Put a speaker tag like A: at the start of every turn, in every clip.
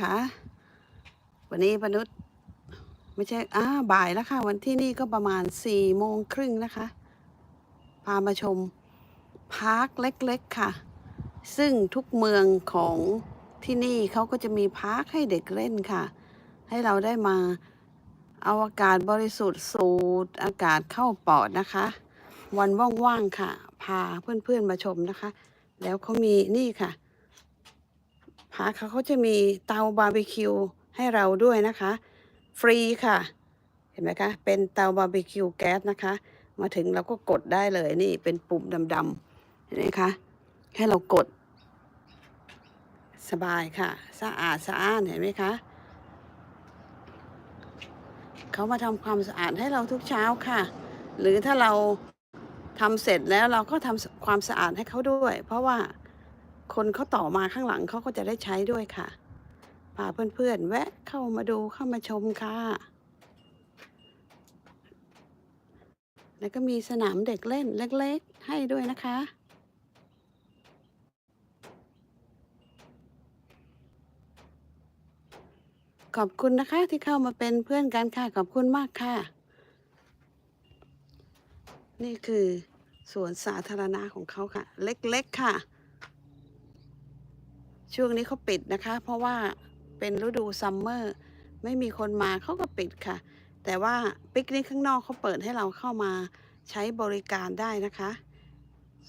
A: คะวันนี้ปนุษย์ไม่ใช่อ้าบ่ายแล้วค่ะ วันที่นี่ก็ประมาณสี่โมงครึ่งนะคะ พามาชมพาร์คเล็กๆค่ะ ซึ่งทุกเมืองของที่นี่เขาก็จะมีพาร์คให้เด็กเล่นค่ะ ให้เราได้มาเอาอากาศบริสุทธิ์สูดอากาศเข้าปอดนะคะ วันว่างๆค่ะ พาเพื่อนๆมาชมนะคะ แล้วเขามีนี่ค่ะ พาร์คเขาจะมีเตาบาร์บีคิวให้เราด้วยนะคะ ฟรีค่ะ เห็นไหมคะ เป็นเตาบาร์บีคิวแก๊สนะคะ มาถึงเราก็กดได้เลยนี่เป็นปุ่มดำๆเห็นไหมคะให้เรากด สบายค่ะ สะอาดสะอ้านเห็นไหมคะเขามาทำความสะอาดให้เราทุกเช้าค่ะ หรือถ้าเราทำเสร็จแล้วเราก็ทำความสะอาดให้เขาด้วย เพราะว่า คนเขาต่อมาข้างหลังเขาก็จะได้ใช้ด้วยค่ะพาเพื่อนๆ แวะเข้ามาดูเข้ามาชมค่ะ แล้วก็มีสนามเด็กเล่นเล็กๆ ให้ด้วยนะคะ ขอบคุณนะคะที่เข้ามาเป็นเพื่อนกันค่ะ ขอบคุณมากค่ะ นี่คือสวนสาธารณะของเขาค่ะ เล็กๆค่ะ ช่วงนี้เขาปิดนะคะ เพราะว่าเป็นฤดูซัมเมอร์ไม่มีคนมาเขาก็ปิดค่ะ แต่ว่าปิกนิกข้างนอกเขาเปิดให้เราเข้ามาใช้บริการได้นะคะ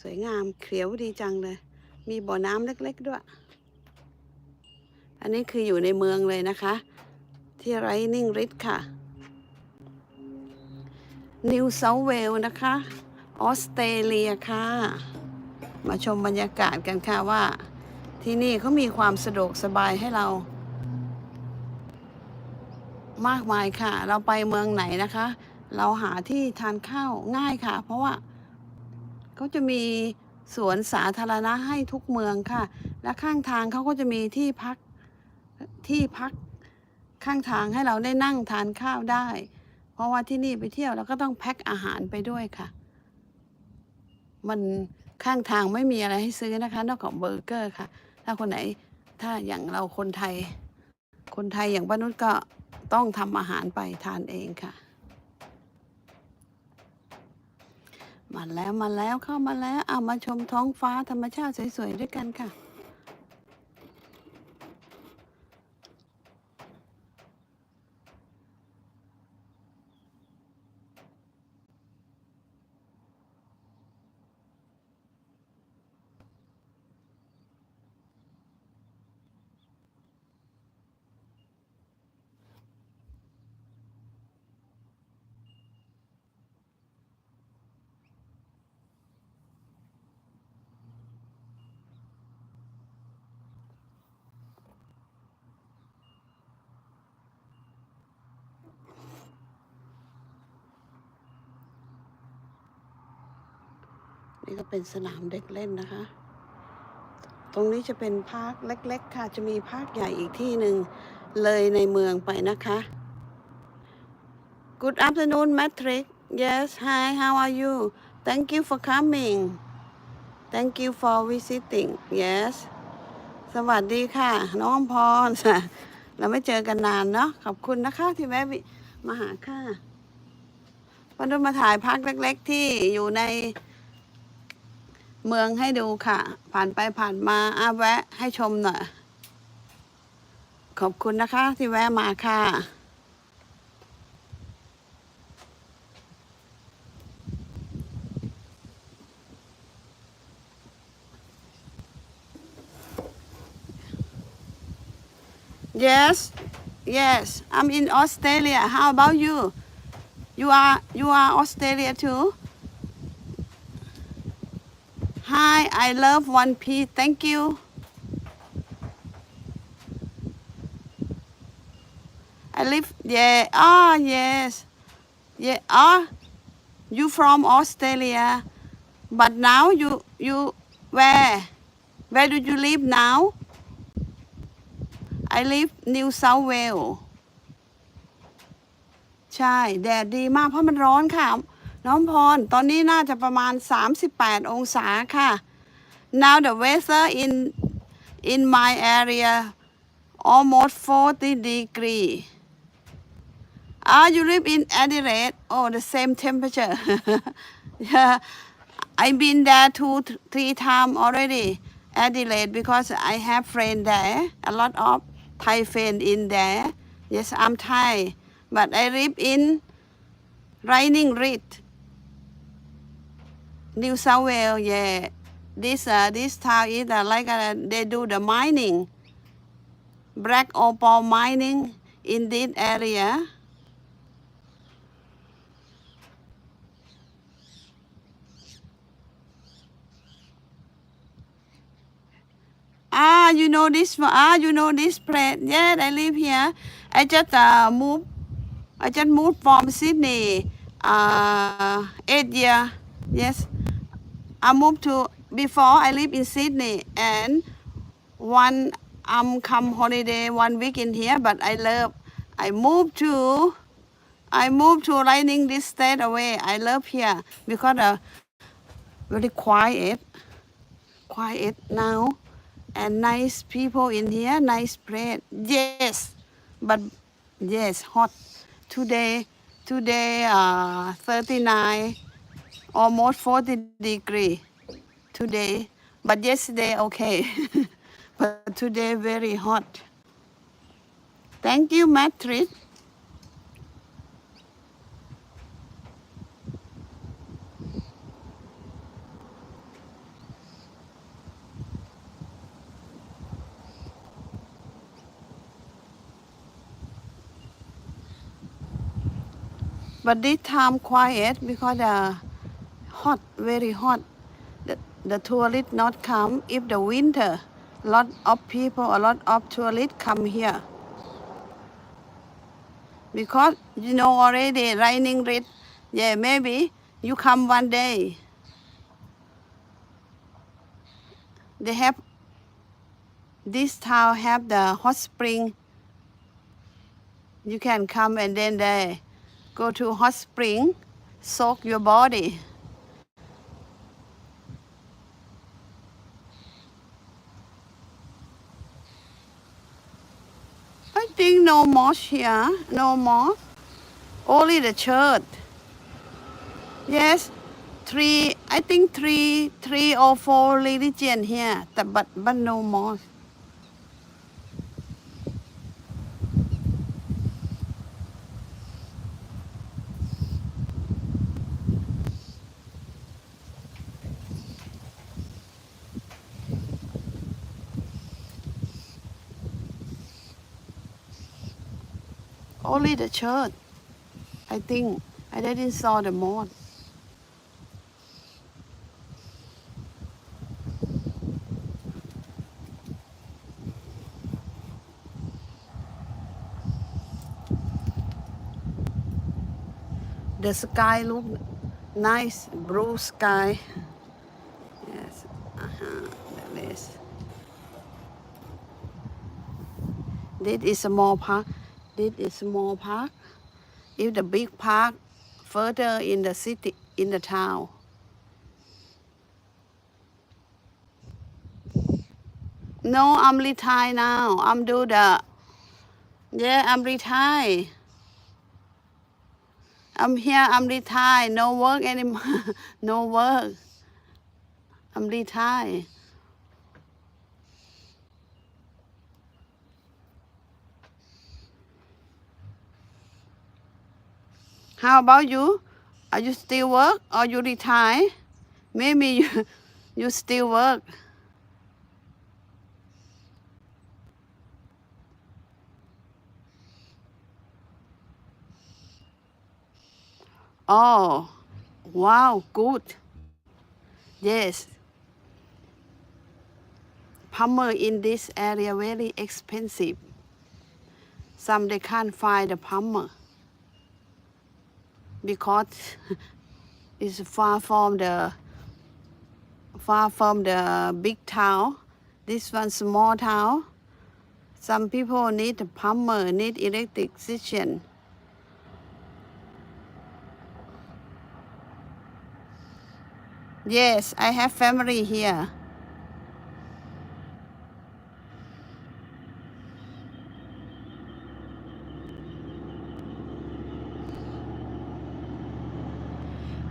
A: สวยงามเขียวดีจังเลย มีบ่อน้ำเล็ก ๆด้วย อันนี้คืออยู่ในเมืองเลยนะคะ ที่ไรนิ่งริดค่ะนิวเซาเวลนะคะ ออสเตรเลียค่ะ มาชมบรรยากาศกันค่ะว่า ที่นี่เขามีความสะดวกสบายให้เรา มากมายค่ะ เราไปเมืองไหนนะคะ เราหาที่ทานข้าวง่ายค่ะ เพราะว่าเขาจะมีสวนสาธารณะให้ทุกเมืองค่ะ และข้างทางเขาก็จะมีที่พักที่พักข้างทางให้เราได้นั่งทานข้าวได้ เพราะว่าที่นี่ไปเที่ยวเราก็ต้องแพ็คอาหารไปด้วยค่ะ มันข้างทางไม่มีอะไรให้ซื้อนะคะ นอกจากเบอร์เกอร์ค่ะ ถ้าคนไหนถ้าอย่างเราคนไทย คนไทยอย่างบ้านุชก็ต้องทำอาหารไปทานเองค่ะ มาแล้วมาแล้วเข้ามาแล้วเอามาชมท้องฟ้าธรรมชาติสวยๆด้วยกันค่ะ นี่ก็เป็นสนามเด็กเล่นนะคะ ตรงนี้จะเป็นพาร์คเล็ก ๆ ค่ะ จะมีพาร์คใหญ่อีกที่หนึ่งเลยในเมืองไปนะคะ Good afternoon Matrix Yes Hi how are you Thank you for coming Thank you for visiting Yes สวัสดีค่ะ น้องพรเราไม่เจอกันนานเนาะขอบคุณนะคะที่แวะมาหาค่ะวันนี้มาถ่ายพักเล็ก ๆ ที่อยู่ใน เมืองให้ดูค่ะ ผ่านไปผ่านมาอาแวะให้ชมหน่อย ขอบคุณนะคะ ที่แวะมาค่ะ Yes yes I'm in Australia how about you you are you are Australia too Hi, I love One Piece. Thank you. I live, yeah. Ah, yes. Yeah. Ah, you from Australia, but now you you where? Where do you live now? I live New South Wales. ใช่ แดดดีมากเพราะมันร้อนค่ะ น้องพร ตอนนี้น่าจะประมาณ 38 องศาค่ะ now the weather in in my area almost 40 degree. Ah, you live in Adelaide? Oh, the same temperature. yeah, I've been there two, th- three times already. Adelaide because I have friend there. A lot of Thai friend in there. Yes, I'm Thai, but I live in Running Reed, New South Wales. Yeah, this uh, this town is uh, like uh, they do the mining, black opal mining in this area. Ah, you know this. Ah, you know this place. Yes, I live here. I just uh, moved. I just moved from Sydney. Uh, eight year. Yes, I moved to before. I live in Sydney, and one um come holiday one week in here. But I love. I moved to. I moved to Lightning this state away. I love here because uh, very quiet, quiet now and nice people in here, nice place. Yes, but yes, hot. Today, today, uh, 39, almost 40 degree. Today, but yesterday okay, but today very hot. Thank you, Matrit. But this time quiet because uh, hot, very hot. The, tourist not come. If the winter, a lot of people, a lot of tourists come here. Because you know already raining red. Yeah, maybe you come one day. They have this town have the hot spring. You can come and then they go to hot spring, soak your body. I think no moss here, no moss. Only the church. Yes, three. I think three, three or four religion here, but but, no moss. Only the church. I think I didn't saw the moss. The sky look nice, blue sky. Yes, uh-huh, that is. This is a small park. This is small park. If the big park further in the city, in the town. No, I'm retired now. I'm do the. Yeah, I'm retired. I'm here. I'm retired. No work anymore. no work. I'm retired. How about you? Are you still work or you retire? Maybe you you still work. Oh, wow, good. Yes. Plumber in this area very expensive. Some they can't find a plumber because it's far from the far from the big town. This one small town. Some people need a plumber, need electrician. Yes, I have family here.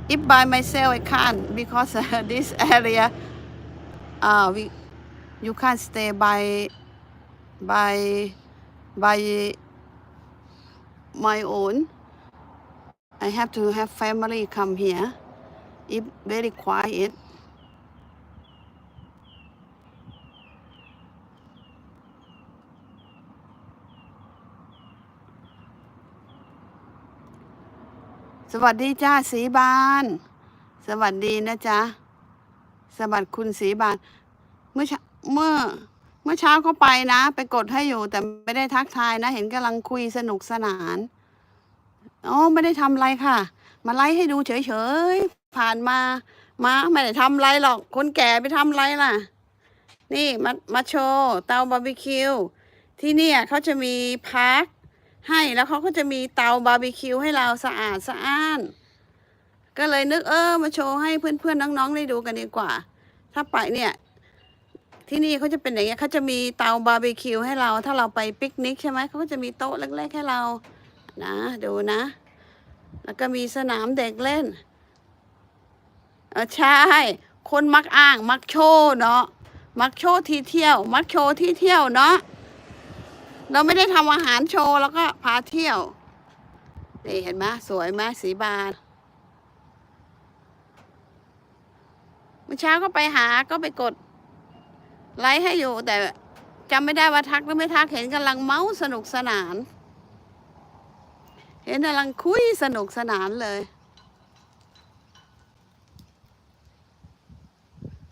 A: If by myself I can't because uh, this area uh we you can't stay by by by my own. I have to have family come here. If very quiet สวัสดีจ้าสีบาน สวัสดีนะจ๊ะสวัสดีคุณสีบาน เมื่อเมื่อเมื่อเช้าเขาไปนะ ไปกดให้อยู่ แต่ไม่ได้ทักทายนะ เห็นกำลังคุยสนุกสนานอ๋อไม่ได้ทำอะไรค่ะ มาไลฟ์ให้ดูเฉยๆผ่านมา มาไม่ได้ทำอะไรหรอก คนแก่ไปทำอะไรล่ะ นี่มามาโชว์เตาบาร์บีคิวที่เนี่ยเขาจะมีพัก ให้แล้วเขาก็จะมีเตาบาร์บีคิวให้เราสะอาดสะอ้าน ก็เลยนึกเออมาโชว์ให้เพื่อนๆน้องๆได้ดูกันดีกว่า ถ้าไปเนี่ย ที่นี่เขาจะเป็นอย่างเงี้ยเขาจะมีเตาบาร์บีคิวให้เรา ถ้าเราไปปิกนิกใช่ไหมเขาก็จะมีโต๊ะเล็กๆให้เรา นะดูนะ แล้วก็มีสนามเด็กเล่นเออใช่ คนมักอ้าง มักโชว์เนาะมักโชว์ที่เที่ยว มักโชว์ที่เที่ยวเนาะ เราไม่ได้ทำอาหารโชว์แล้วก็พาเที่ยว นี่เห็นไหมสวยไหมสีบานเมื่อเช้าก็ไปหาก็ไปกด ไลค์ให้อยู่ แต่จำไม่ได้ว่าทักหรือไม่ทักเห็นกำลังเมาสนุกสนาน เห็นกำลังคุยสนุกสนานเลย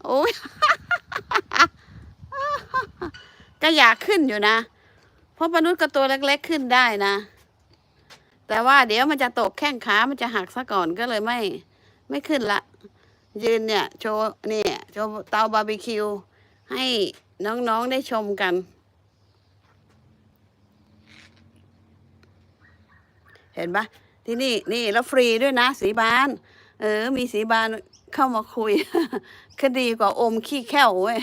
A: โอ้ยก็อยากขึ้นอยู่นะ ราะมนุษย์ก็ตัวเล็ก ๆขึ้นได้นะ แต่ว่าเดี๋ยวมันจะตกแข้งขา มันจะหักซะก่อนก็เลยไม่ ไม่ขึ้นละ ยืนเนี่ยโชว์เนี่ยโชว์เตาบาร์บีคิว ให้น้องๆได้ชมกัน เห็นปะที่นี่นี่แล้วฟรีด้วยนะ สีบาน เออ มีสีบานเข้ามาคุยคดีกว่าอมขี้แค่วเว้ย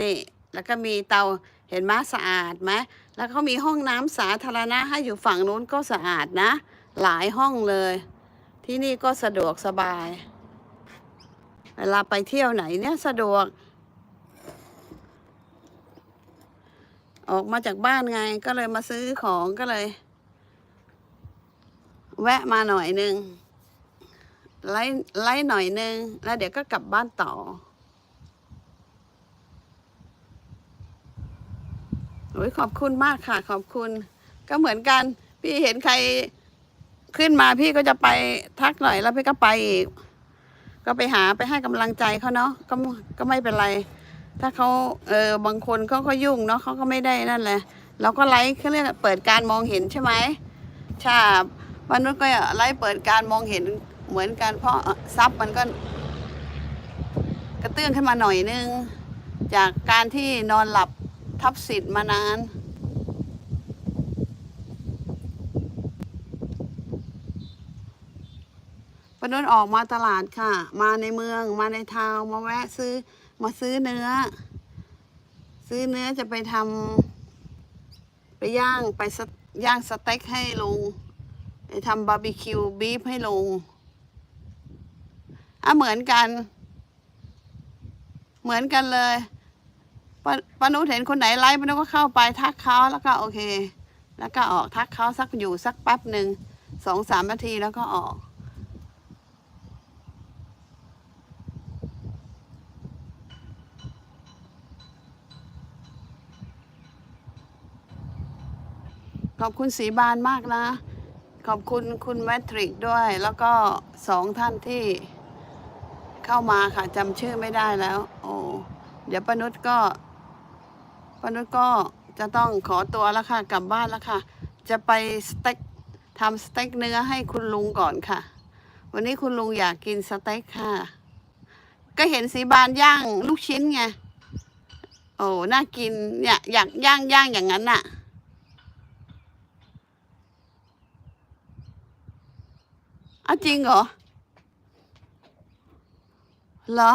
A: นี่ แล้วก็มีเตา เห็นไหมสะอาดไหมแล้วเขามีห้องน้ำสาธารณะให้อยู่ฝั่งนู้นก็สะอาดนะ หลายห้องเลย ที่นี่ก็สะดวกสบาย เวลาไปเที่ยวไหนเนี่ยสะดวก ออกมาจากบ้านไงก็เลยมาซื้อของก็เลย แวะมาหน่อยหนึ่งไล่ไล่หน่อยหนึ่งแล้วเดี๋ยวก็กลับบ้านต่อ โอ้ยขอบคุณมากค่ะ ขอบคุณ ก็เหมือนกัน พี่เห็นใครขึ้นมาพี่ก็จะไปทักหน่อยแล้วพี่ก็ไปอีกก็ไปหาไปให้กำลังใจเขาเนาะก็ก็ไม่เป็นไร ถ้าเขาเออบางคนเขาก็ยุ่งเนาะเขาก็ไม่ได้นั่นแหละเราก็ไลฟ์เขาเรียกเปิดการมองเห็นใช่ไหมใช่มนุษย์ก็ไลฟ์เปิดการมองเห็นเหมือนกัน เพราะซับมันก็ กระเตื้องขึ้นมาหน่อยนึง จากการที่นอนหลับ ทับสิทธิ์มานานปนุษย์ออกมาตลาดค่ะ มาในเมือง มาในทาวมาแวะซื้อ มาซื้อเนื้อ ซื้อเนื้อจะไปทำไปย่างไปย่างสเต็กให้ลุงไปทำบาร์บีคิวบีฟให้ลุงอะเหมือนกัน เหมือนกันเลย ปะปานุเห็นคนไหนไลฟ์ปานุก็เข้าไปทักเขาแล้วก็โอเค แล้วก็ออกทักเขาสักอยู่สักแป๊บหนึ่งสองสามนาทีแล้วก็ออก ขอบคุณสีบานมากนะ ขอบคุณคุณแมทริกด้วย แล้วก็สองท่านที่เข้ามาค่ะจำชื่อไม่ได้แล้ว โอ้เดี๋ยวปนุษย์ก็ ปนุษย์ก็จะต้องขอตัวแล้วค่ะ กลับบ้านแล้วค่ะ จะไปสเต็กทำสเต็กเนื้อให้คุณลุงก่อนค่ะ วันนี้คุณลุงอยากกินสเต็กค่ะ ก็เห็นสีบานย่างลูกชิ้นไง โอ้ น่ากินเนี่ยอยากย่างย่างอย่างนั้นน่ะเอาจริงเหรอ เหรอ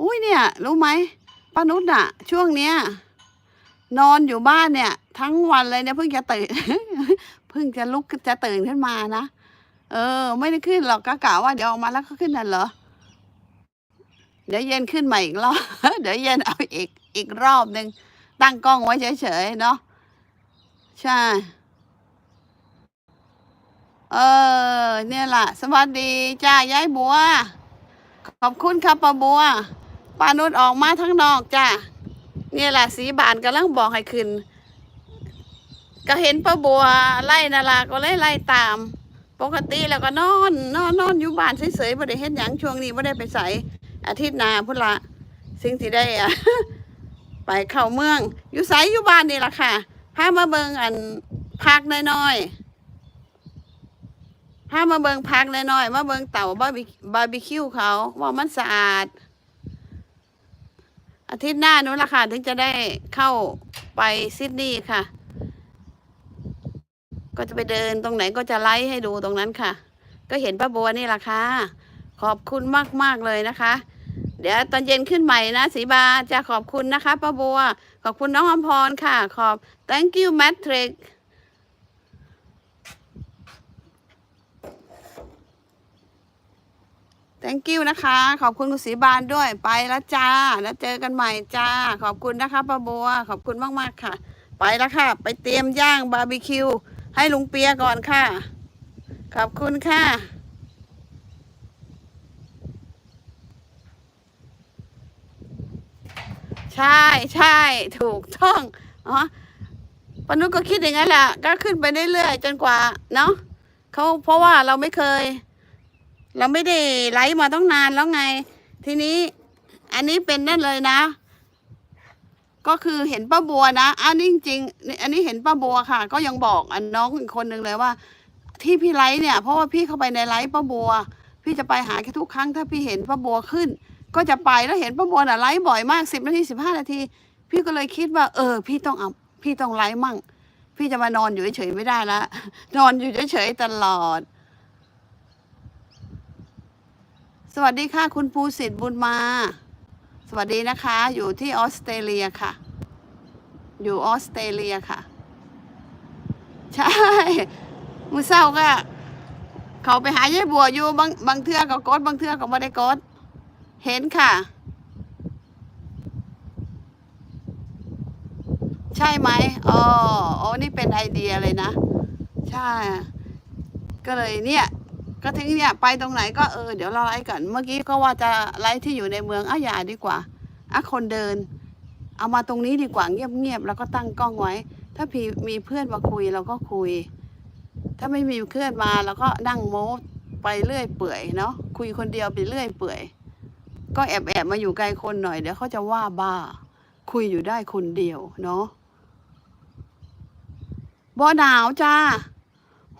A: อุ้ยเนี่ย รู้ไหมป้านุชอะช่วงเนี้ย นอนอยู่บ้านเนี่ย ทั้งวันเลยเนี่ยเพิ่งจะตื่น เพิ่งจะลุกจะตื่นขึ้นมานะเออ ไม่ได้ขึ้นหรอกก็กะว่าเดี๋ยวออกมาแล้วก็ขึ้นนั่นเหรอเดี๋ยวเย็นขึ้นใหม่อีกรอบเดี๋ยวเย็นเอาอีกอีกรอบหนึ่งตั้งกล้องไว้เฉยๆเนาะใช่เออ เนี่ยล่ะ สวัสดีจ้ายายบัว ขอบคุณครับป้าบัวป้านุชออกมาทั้งนอกจ้า เนี่ยล่ะสีบานกำลังบอกให้ขึ้น ก็เห็นป้าบัวไล่นาราก็เลยไล่ตาม ปกติแล้วก็นอนนอนนอนอยู่บ้านเฉยๆไ่ได้เห็นหยังช่วงนี้ไม่ได้ไปใส่อาทิตย์หน้าพุ่นละสิ่งที่ได้อะไปเข้าเมือง อยู่ไสอยู่บ้านนี่ล่ะค่ะพามาเบิงอันพักน้อยๆพามาเบิงพักน้อยๆมาเบิงเต่าบาร์บีบาร์บีคิวเขาว่ามันสะอาด อาทิตย์หน้านู้นละค่ะ ถึงจะได้เข้าไปซิดนีย์ค่ะ ก็จะไปเดินตรงไหนก็จะไลฟ์ให้ดูตรงนั้นค่ะ ก็เห็นป้าบัวนี่ละค่ะ ขอบคุณมากมากๆเลยนะคะ เดี๋ยวตอนเย็นขึ้นใหม่นะสีบาจะขอบคุณนะคะป้าบัว ขอบคุณน้องอมพรค่ะ ขอบ thank you Matrix thank you นะคะ ขอบคุณคุณสีบานด้วยไปแล้วจ้า แล้วเจอกันใหม่จ้า ขอบคุณนะคะป้าบัว ขอบคุณมากๆค่ะ ไปแล้วค่ะ ไปเตรียมย่างบาร์บีคิว ให้ลุงเปียก่อนค่ะ ขอบคุณค่ะใช่ใช่ถูกต้องอ๋อปนุก็คิดอย่างนั้นแหละก็ขึ้นไปเรื่อยๆจนกว่า เนาะเขาเพราะว่าเราไม่เคย เราไม่ได้ไลฟ์มาต้องนานแล้วไง ทีนี้อันนี้เป็นนั่นเลยนะ ก็คือเห็นป้าบัวนะอันนี้จริงๆอันนี้เห็นป้าบัวค่ะ ก็ยังบอกอันน้องอีกคนหนึ่งเลยว่า ที่พี่ไลฟ์เนี่ย เพราะว่าพี่เข้าไปในไลฟ์ป้าบัว พี่จะไปหาแค่ทุกครั้ง ถ้าพี่เห็นป้าบัวขึ้น ก็จะไปแล้วเห็นป้าบัวน่ะไลฟ์บ่อยมากสิบนาทีสิบห้านาที พี่ก็เลยคิดว่า เออ พี่ต้องเอาพี่ต้องไลฟ์มั่ง พี่จะมานอนอยู่เฉยๆไม่ได้ละนอนอยู่เฉยๆตลอด สวัสดีค่ะ คุณภูสิทธิ์บุญมา สวัสดีนะคะ อยู่ที่ออสเตรเลียค่ะ อยู่ออสเตรเลียค่ะ ใช่มือเศร้าก็เขาไปหายายบัวอยู่บางบางเทื่อก็กดบางเทื่อก็ไม่ได้กด เห็นค่ะ ใช่ไหมอ๋ออ๋อนี่เป็นไอเดียเลยนะ ใช่ ก็เลยเนี่ย ก็ทิ้งเนี่ยไปตรงไหนก็เออเดี๋ยวเราไลฟ์ก่อน เมื่อกี้ก็ว่าจะไลฟ์ที่อยู่ในเมืองอ้าอย่าดีกว่าอะคนเดิน เอามาตรงนี้ดีกว่าเงียบๆแล้วก็ตั้งกล้องไว้ ถ้าพี่มีเพื่อนมาคุยเราก็คุย ถ้าไม่มีเพื่อนมาเราก็นั่งโม้ไปเรื่อยเปื่อยเนาะคุยคนเดียวไปเรื่อยเปื่อย ก็แอบแอบมาอยู่ไกลคนหน่อยเดี๋ยวเขาจะว่าบ้า คุยอยู่ได้คนเดียวเนาะบ่หนาวจ้า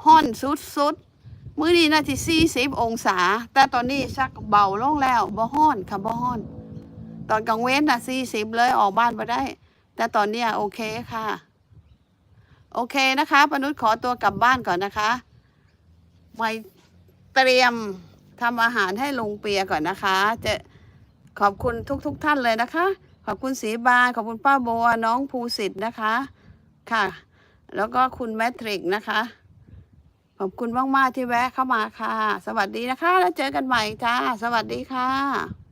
A: ห้อนสุดๆ มื้อนี้น่าจะสี่สิบองศา แต่ตอนนี้ชักเบาลงแล้วบ่ห้อนค่ะบ่ห้อน ตอนกลางเว้นน่ะสี่สิบเลยออกบ้านมาได้ แต่ตอนนี้โอเคค่ะ โอเคนะคะปนุษย์ขอตัวกลับบ้านก่อนนะคะไปเตรียมทำอาหารให้ลุงเปียก่อนนะคะ จะขอบคุณทุกๆทท่านเลยนะคะ ขอบคุณสีบาขอบคุณป้าโบน้องภูสิทธิ์นะคะ ค่ะ แล้วก็คุณแมทริกนะคะ อบคุณมาก ๆ ที่แวะเข้ามาค่ะ สวัสดีนะคะ แล้วเจอกันใหม่จ้า สวัสดีค่ะ